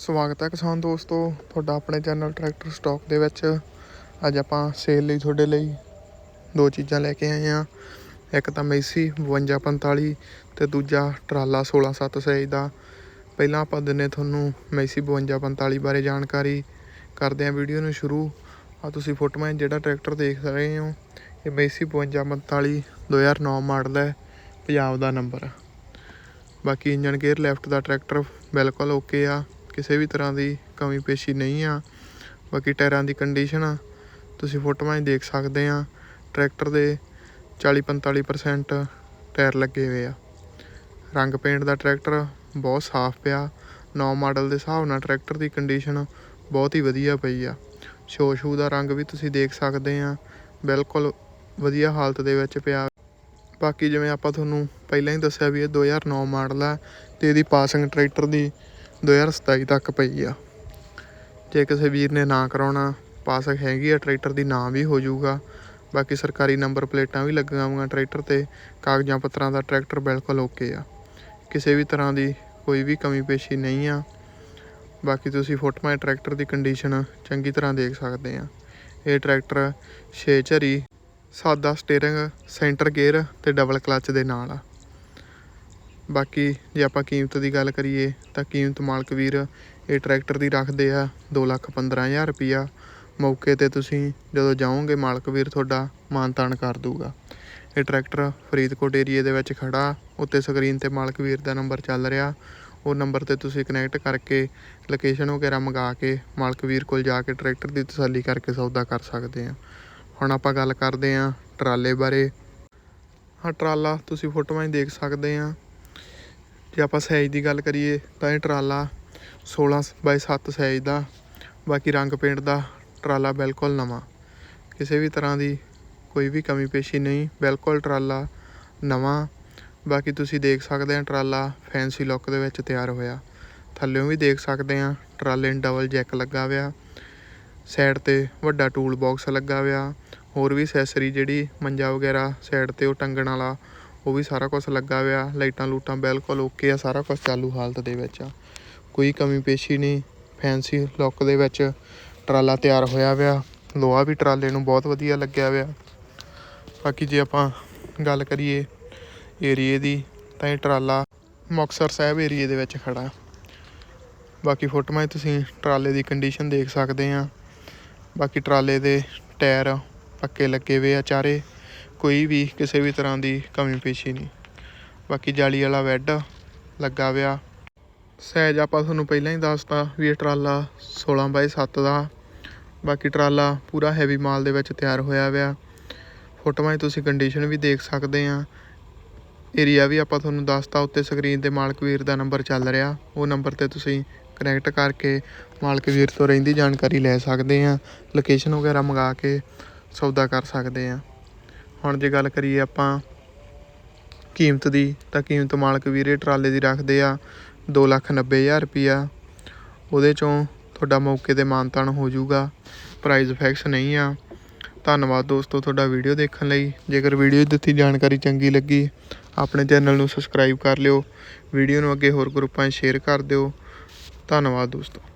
ਸਵਾਗਤ ਹੈ ਕਿਸਾਨ ਦੋਸਤੋ, ਤੁਹਾਡਾ ਆਪਣੇ ਚੈਨਲ ਟਰੈਕਟਰ ਸਟਾਕ ਦੇ ਵਿੱਚ। ਅੱਜ ਆਪਾਂ ਸੇਲ ਲਈ ਤੁਹਾਡੇ ਲਈ ਦੋ ਚੀਜ਼ਾਂ ਲੈ ਕੇ ਆਏ ਹਾਂ। ਇੱਕ ਤਾਂ ਮੈਸੀ 5245 ਤੇ ਦੂਜਾ ਟਰਾਲਾ 167 ਸਾਈਜ਼ ਦਾ। ਪਹਿਲਾਂ ਆਪਾਂ ਦਿੰਨੇ ਤੁਹਾਨੂੰ ਮੈਸੀ 5245 ਬਾਰੇ ਜਾਣਕਾਰੀ। ਕਰਦੇ ਹਾਂ ਵੀਡੀਓ ਨੂੰ ਸ਼ੁਰੂ। ਆ ਤੁਸੀਂ ਫੋਟੋਆਂ ਜਿਹੜਾ ਟਰੈਕਟਰ ਦੇਖ ਰਹੇ ਹੋ, ਇਹ ਮੈਸੀ 5245 2009 ਮਾਡਲ ਹੈ, ਪੰਜਾਬ ਦਾ ਨੰਬਰ ਬਾਕੀ ਇੰਜਨ ਗੇਅਰ ਲੈਫਟ ਦਾ ਟਰੈਕਟਰ ਬਿਲਕੁਲ ਓਕੇ ਆ। ਕਿਸੇ ਵੀ ਤਰ੍ਹਾਂ ਦੀ ਕਮੀ ਪੇਸ਼ੀ ਨਹੀਂ ਆ। ਬਾਕੀ ਟਾਇਰਾਂ ਦੀ ਕੰਡੀਸ਼ਨ ਤੁਸੀਂ ਫੋਟੋਆਂ 'ਚ ਦੇਖ ਸਕਦੇ ਆ। ਟਰੈਕਟਰ ਦੇ 40-45% ਟਾਇਰ ਲੱਗੇ ਹੋਏ ਆ। ਰੰਗ ਪੇਂਟ ਦਾ ਟਰੈਕਟਰ ਬਹੁਤ ਸਾਫ਼ ਪਿਆ। ਨੌ ਮਾਡਲ ਦੇ ਹਿਸਾਬ ਨਾਲ ਟਰੈਕਟਰ ਦੀ ਕੰਡੀਸ਼ਨ ਬਹੁਤ ਹੀ ਵਧੀਆ ਪਈ ਆ। ਸ਼ੋ ਸ਼ੂ ਦਾ ਰੰਗ ਵੀ ਤੁਸੀਂ ਦੇਖ ਸਕਦੇ ਆ। ਬਿਲਕੁਲ ਵਧੀਆ ਹਾਲਤ ਦੇ ਵਿੱਚ ਪਿਆ। ਬਾਕੀ ਜਿਵੇਂ ਆਪਾਂ ਤੁਹਾਨੂੰ ਪਹਿਲਾਂ ਹੀ ਦੱਸਿਆ ਵੀ ਇਹ 2009 ਮਾਡਲ ਆ ਤੇ ਇਹਦੀ ਪਾਸਿੰਗ ਟਰੈਕਟਰ ਦੀ 2027 ਤੱਕ ਪਈ ਆ। ਜੇ ਕਿਸੇ ਵੀਰ ਨੇ ਨਾ ਕਰਾਉਣਾ, ਪਾਸਕ ਹੈਗੀ ਆ, ਟਰੈਕਟਰ ਦੀ ਨਾਂ ਵੀ ਹੋ ਜਾਊਗਾ। ਬਾਕੀ ਸਰਕਾਰੀ ਨੰਬਰ ਪਲੇਟਾਂ ਵੀ ਲੱਗੀਆਂ ਹੋਈਆਂ ਟਰੈਕਟਰ ਤੇ, ਕਾਗਜ਼ਾਂ ਪੱਤਰਾਂ ਦਾ ਟਰੈਕਟਰ ਬਿਲਕੁਲ ਓਕੇ ਆ। ਕਿਸੇ ਵੀ ਤਰ੍ਹਾਂ ਦੀ ਕੋਈ ਵੀ ਕਮੀ ਪੇਸ਼ੀ ਨਹੀਂ ਆ। ਬਾਕੀ ਤੁਸੀਂ ਫੋਟੋਆਂ 'ਚ ਟਰੈਕਟਰ ਦੀ ਕੰਡੀਸ਼ਨ ਚੰਗੀ ਤਰ੍ਹਾਂ ਦੇਖ ਸਕਦੇ ਆ। ਇਹ ਟਰੈਕਟਰ 6 ਝਰੀ ਸਾਦਾ ਸਟੀਅਰਿੰਗ ਸੈਂਟਰ ਗੇਅਰ ਤੇ ਡਬਲ ਕਲੱਚ ਦੇ ਨਾਲ ਆ। ਬਾਕੀ ਜੇ ਆਪਾਂ ਕੀਮਤ ਦੀ ਗੱਲ ਕਰੀਏ ਤਾਂ ਕੀਮਤ ਮਾਲਕ ਵੀਰ ਇਹ ਟਰੈਕਟਰ ਦੀ ਰੱਖਦੇ ਆ 215000 ਰੁਪਿਆ ਮੌਕੇ ਤੇ ਤੁਸੀਂ ਜਦੋਂ ਜਾਓਗੇ, ਮਾਲਕ ਵੀਰ ਤੁਹਾਡਾ ਮਾਨਤਾਨ ਕਰ ਦੂਗਾ ਇਹ ਟਰੈਕਟਰ ਫਰੀਦਕੋਟ ਏਰੀਏ ਦੇ ਵਿੱਚ ਖੜਾ, ਉੱਤੇ ਸਕਰੀਨ ਤੇ ਮਾਲਕ ਵੀਰ ਦਾ ਨੰਬਰ ਚੱਲ ਰਿਹਾ। ਉਹ ਨੰਬਰ ਤੇ ਤੁਸੀਂ ਕਨੈਕਟ ਕਰਕੇ ਲੋਕੇਸ਼ਨ ਵਗੈਰਾ ਮੰਗਾ ਕੇ ਮਾਲਕ ਵੀਰ ਕੋਲ ਜਾ ਕੇ ਟਰੈਕਟਰ ਦੀ ਤਸੱਲੀ ਕਰਕੇ ਸੌਦਾ ਕਰ ਸਕਦੇ ਆ। ਹੁਣ ਆਪਾਂ ਗੱਲ ਕਰਦੇ ਆ ਟਰਾਲੇ ਬਾਰੇ। ਹਾਂ, ਟਰਾਲਾ ਤੁਸੀਂ ਫੋਟੋਆਂ ਹੀ ਦੇਖ ਸਕਦੇ ਆ। ਜੇ ਆਪਾਂ ਸਾਈਜ਼ ਦੀ ਗੱਲ ਕਰੀਏ ਤਾਂ ਇਹ ਟਰਾਲਾ 16 ਬਾਈ 7 ਸਾਈਜ਼ ਦਾ, ਬਾਕੀ ਰੰਗ ਪੇਂਟ ਦਾ ਟਰਾਲਾ ਬਿਲਕੁਲ ਨਵਾਂ। ਕਿਸੇ ਵੀ ਤਰ੍ਹਾਂ ਦੀ ਕੋਈ ਵੀ ਕਮੀ ਪੇਸ਼ੀ ਨਹੀਂ, ਬਿਲਕੁਲ ਟਰਾਲਾ ਨਵਾਂ। ਬਾਕੀ ਤੁਸੀਂ ਦੇਖ ਸਕਦੇ ਆ ਟਰਾਲਾ ਫੈਂਸੀ ਲੁੱਕ ਦੇ ਵਿੱਚ ਤਿਆਰ ਹੋਇਆ। ਥੱਲੇੋਂ ਵੀ ਦੇਖ ਸਕਦੇ ਆ, ਟਰਾਲੇ ਨੂੰ ਡਬਲ ਜੈਕ ਲੱਗਾ ਹੋਇਆ। ਸਾਈਡ ਤੇ ਵੱਡਾ ਟੂਲ ਬਾਕਸ ਲੱਗਾ ਹੋਇਆ। ਹੋਰ ਵੀ ਅਸੈਸਰੀ ਜਿਹੜੀ ਮੰਜਾ ਵਗੈਰਾ ਸਾਈਡ ਤੇ ਉਹ ਟੰਗਣ ਵਾਲਾ ਉਹ ਵੀ ਸਾਰਾ ਕੁਝ ਲੱਗਾ ਹੋਇਆ, ਲਾਈਟਾਂ ਲੂਟਾਂ ਬਿਲਕੁਲ ਓਕੇ ਆ, ਸਾਰਾ ਕੁਝ ਚਾਲੂ ਹਾਲਤ ਦੇ ਵਿੱਚ ਆ। ਕੋਈ ਕਮੀ ਪੇਸ਼ੀ ਨਹੀਂ ਫੈਂਸੀ ਲੁੱਕ ਦੇ ਵਿੱਚ ਟਰਾਲਾ ਤਿਆਰ ਹੋਇਆ ਹੋਇਆ, ਲੋਹਾ ਵੀ ਟਰਾਲੇ ਨੂੰ ਬਹੁਤ ਵਧੀਆ ਲੱਗਿਆ ਹੋਇਆ। ਬਾਕੀ ਜੇ ਆਪਾਂ ਗੱਲ ਕਰੀਏ ਏਰੀਏ ਦੀ, ਤਾਂ ਇਹ ਟਰਾਲਾ ਮੁਕਤਸਰ ਸਾਹਿਬ ਏਰੀਏ ਦੇ ਵਿੱਚ ਖੜਾ। ਬਾਕੀ ਫੋਟੋਆਂ 'ਚ ਤੁਸੀਂ ਟਰਾਲੇ ਦੀ ਕੰਡੀਸ਼ਨ ਦੇਖ ਸਕਦੇ ਆ। ਬਾਕੀ ਟਰਾਲੇ ਦੇ ਟਾਇਰ ਪੱਕੇ ਲੱਗੇ ਹੋਏ ਆ ਚਾਰੇ। ਕੋਈ ਵੀ ਕਿਸੇ ਵੀ ਤਰ੍ਹਾਂ ਦੀ ਕਮੀ ਪੇਸ਼ੀ ਨਹੀਂ। ਬਾਕੀ ਜਾਲੀ ਵਾਲਾ ਬੈੱਡ ਲੱਗਾ ਹੋਇਆ ਸਾਈਜ਼ ਆਪਾਂ ਤੁਹਾਨੂੰ ਪਹਿਲਾਂ ਹੀ ਦੱਸਤਾ ਵੀ ਇਹ ਟਰਾਲਾ 16 ਬਾਈ 7 ਦਾ। ਬਾਕੀ ਟਰਾਲਾ ਪੂਰਾ ਹੈਵੀ ਮਾਲ ਦੇ ਵਿੱਚ ਤਿਆਰ ਹੋਇਆ ਹੋਇਆ ਫੋਟੋਆਂ 'ਚ ਤੁਸੀਂ ਕੰਡੀਸ਼ਨ ਵੀ ਦੇਖ ਸਕਦੇ ਆ। ਏਰੀਆ ਵੀ ਆਪਾਂ ਤੁਹਾਨੂੰ ਦੱਸਤਾ, ਉੱਤੇ ਸਕਰੀਨ ਤੇ ਮਾਲਕ ਵੀਰ ਦਾ ਨੰਬਰ ਚੱਲ ਰਿਹਾ। ਉਹ ਨੰਬਰ ਤੇ ਤੁਸੀਂ ਕਨੈਕਟ ਕਰਕੇ ਮਾਲਕ ਵੀਰ ਤੋਂ ਰਹਿੰਦੀ ਜਾਣਕਾਰੀ ਲੈ ਸਕਦੇ ਆ। ਲੋਕੇਸ਼ਨ ਵਗੈਰਾ ਮੰਗਾ ਕੇ ਸੌਦਾ ਕਰ ਸਕਦੇ ਆ। ਹੁਣ ਜੇ ਗੱਲ ਕਰੀਏ ਆਪਾਂ ਕੀਮਤ ਦੀ, ਤਾਂ ਕੀਮਤ ਮਾਲਕ ਵੀਰੇ ਟਰਾਲੇ ਦੀ ਰੱਖਦੇ ਆ 290000 ਰੁਪਿਆ ਉਹਦੇ ਚੋਂ ਤੁਹਾਡਾ ਮੌਕੇ ਤੇ ਮਾਨਤਾਨ ਹੋ ਜਾਊਗਾ ਪ੍ਰਾਈਸ ਫਿਕਸ ਨਹੀਂ ਆ। ਧੰਨਵਾਦ ਦੋਸਤੋ ਤੁਹਾਡਾ ਵੀਡੀਓ ਦੇਖਣ ਲਈ। ਜੇਕਰ ਵੀਡੀਓ ਦਿੱਤੀ ਜਾਣਕਾਰੀ ਚੰਗੀ ਲੱਗੀ, ਆਪਣੇ ਚੈਨਲ ਨੂੰ ਸਬਸਕ੍ਰਾਈਬ ਕਰ ਲਿਓ। ਵੀਡੀਓ ਨੂੰ ਅੱਗੇ ਹੋਰ ਗਰੁੱਪਾਂ 'ਚ ਸ਼ੇਅਰ ਕਰ ਦਿਓ। ਧੰਨਵਾਦ ਦੋਸਤੋ।